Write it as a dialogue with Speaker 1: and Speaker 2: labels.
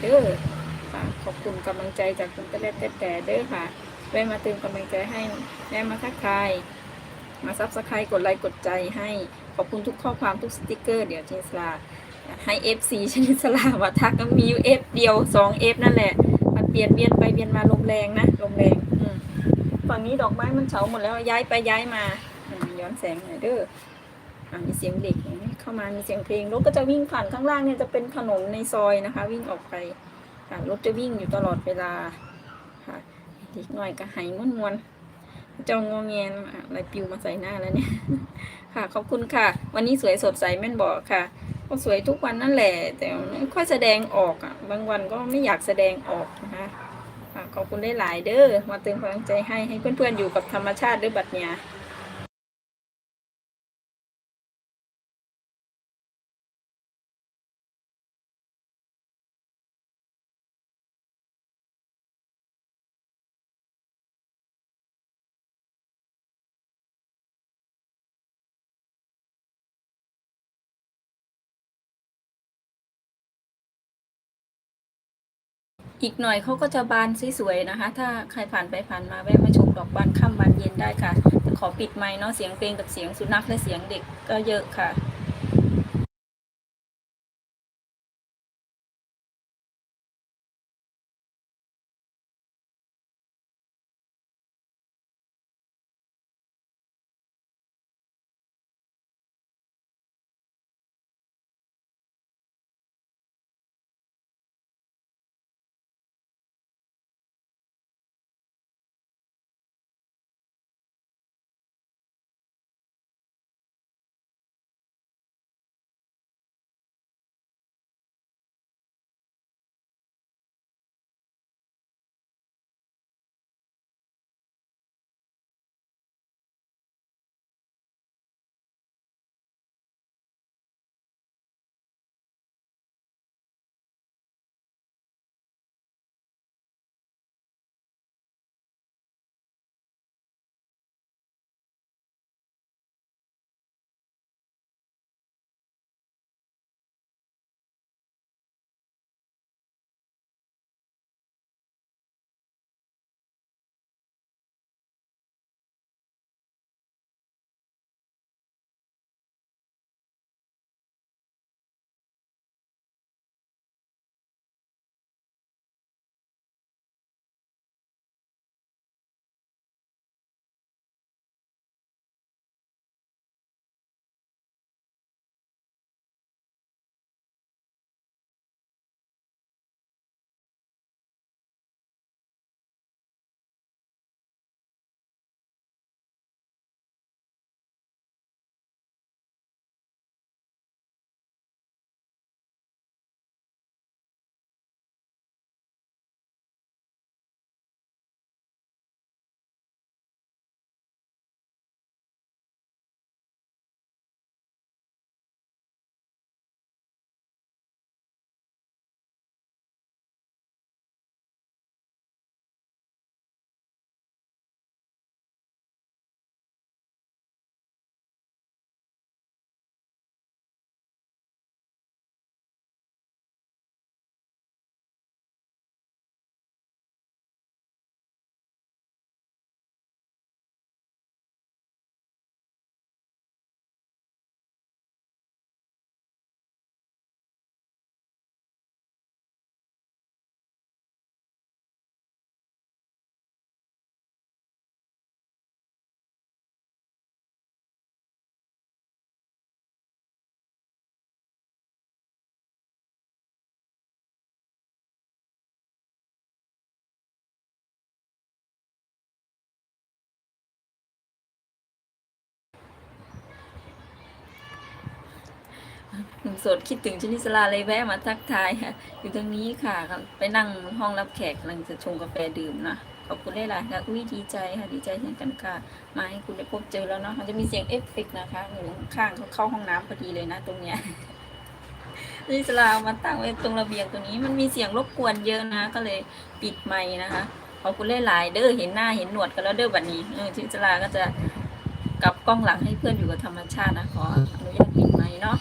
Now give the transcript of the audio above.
Speaker 1: เด้อค่ะ ขอบคุณกำลังใจจากคุณตะเล็ดแต่เด้อค่ะแวะมาเติมกำลังใจให้แวะมาทักทายมาซับสไครต์กดไลค์กดใจให้ ขอบคุณทุกข้อความทุกสติกเกอร์ เดี๋ยวเจนสลาให้ FC ชนิดสลามาทักก็มีอยู่ F เดียว2 F นั่นแหละมันเปลี่ยนเวียนไปเวียนมาลมแรงนะลมแรงฝั่งนี้ดอกไม้มันเฉาหมดแล้วย้ายไปย้ายมาย้อนแสงหน่อยเด้ออะมีเสียงเด็กเห็นไหม เข้ามามีเสียงเพลงรถก็จะวิ่งผ่านข้างล่างเนี่ยจะเป็นถนนในซอยนะคะ วิ่งออกไปค่ะรถจะวิ่งอยู่ตลอดเวลาค่ะเด็กหน่อยก็หายมวนมวนจองงอแงนอะไรปิวมาใส่หน้าแล้วเนี่ย ค่ะขอบคุณค่ะ วันนี้สวยสดใสแม่นบอกค่ะ ก็สวยทุกวันนั่นแหละ แต่ไม่ค่อยแสดงออกอะบางวันก็ไม่อยากแสดงออกนะคะค่ะขอบคุณได้หลายเด้อมาเติมพลังใจให้ให้เพื่อนๆอยู่กับธรรมชาติด้วยบัดเนี่ย อีกหน่อยเขาก็จะบานสวยๆนะคะ ถ้าใครผ่านไปผ่านมาแวะมาชมดอกบานค่ำบานเย็นได้ค่ะขอปิดไมค์เนาะเสียงเพลงกับเสียงสุนัขและเสียงเด็กก็เยอะค่ะ หนุ่มโสดคิดถึงชนิสลาเลยแวะมาทักทายค่ะอยู่ตรงนี้ค่ะ ไปนั่งห้องรับแขกกำลังจะชงกาแฟดื่มนะขอบคุณได้หลายค่ะอุ้ยดีใจค่ะดีใจเช่นกันค่ะ มาให้คุณได้พบเจอแล้วเนาะมันจะมีเสียงเอฟเฟกต์นะคะอยู่ข้างเขาเข้าห้องน้ำพอดีเลยนะ ตรงเนี้ยชนิสลามาตั้งไว้ตรงระเบียงตรงนี้มันมีเสียงรบกวนเยอะนะก็เลยปิดไมค์นะคะขอบคุณได้หลายเด้อเห็นหน้าเห็นหนวดกันแล้วเด้อบัดนี้เออชนิสลาก็จะ กับกล้องหลังให้เพื่อนอยู่กับธรรมชาตินะขออนุญาตปิดไมค์เนาะ